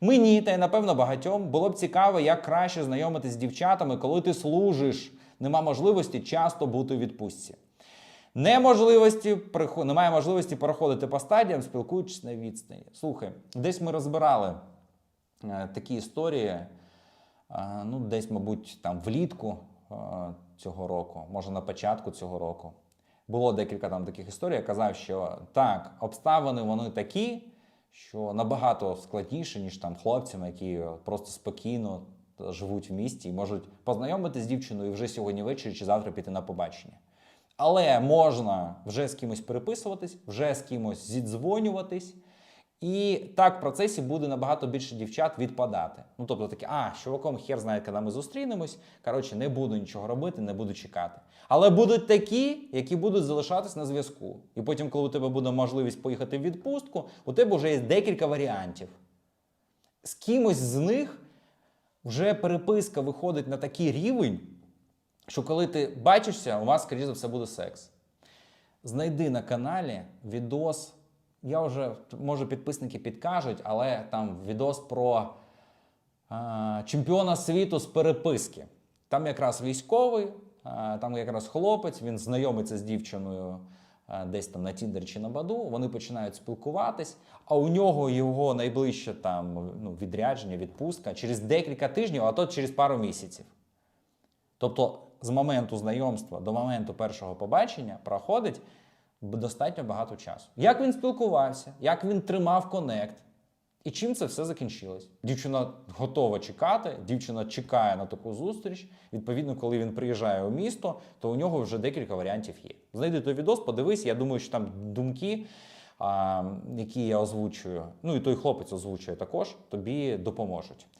Мені та й напевно багатьом було б цікаво, як краще знайомитись з дівчатами, коли ти служиш. Нема можливості часто бути у відпустці. Неможливості немає можливості переходити по стадіям, спілкуючись на відстані. Слухай, десь ми розбирали е, такі історії. е, ну, десь, мабуть, там влітку е, цього року, може на початку цього року. Було декілька там таких історій. Я казав, що так, обставини вони такі, що набагато складніше, ніж там хлопцям, які просто спокійно живуть в місті і можуть познайомитися з дівчиною вже сьогодні ввечері чи завтра піти на побачення. Але можна вже з кимось переписуватись, вже з кимось зідзвонюватись. І так в процесі буде набагато більше дівчат відпадати. Ну тобто такі, а, з чуваком хер знає, коли ми зустрінемось. Коротше, не буду нічого робити, не буду чекати. Але будуть такі, які будуть залишатись на зв'язку. І потім, коли у тебе буде можливість поїхати в відпустку, у тебе вже є декілька варіантів. З кимось з них вже переписка виходить на такий рівень, що коли ти бачишся, у вас, скоріше за все, буде секс. Знайди на каналі відос. Я вже, може, підписники підкажуть, але там відос про а, чемпіона світу з переписки. Там якраз військовий, а, там якраз хлопець, він знайомиться з дівчиною а, десь там на Тіндер чи на Баду. Вони починають спілкуватись, а у нього його найближче там ну, відрядження, відпустка через декілька тижнів, а то через пару місяців. Тобто з моменту знайомства до моменту першого побачення проходить достатньо багато часу. Як він спілкувався, як він тримав конект, і чим це все закінчилось? Дівчина готова чекати, дівчина чекає на таку зустріч. Відповідно, коли він приїжджає у місто, то у нього вже декілька варіантів є. Знайди той відос, подивись. Я думаю, що там думки, які я озвучую, ну і той хлопець озвучує також, тобі допоможуть.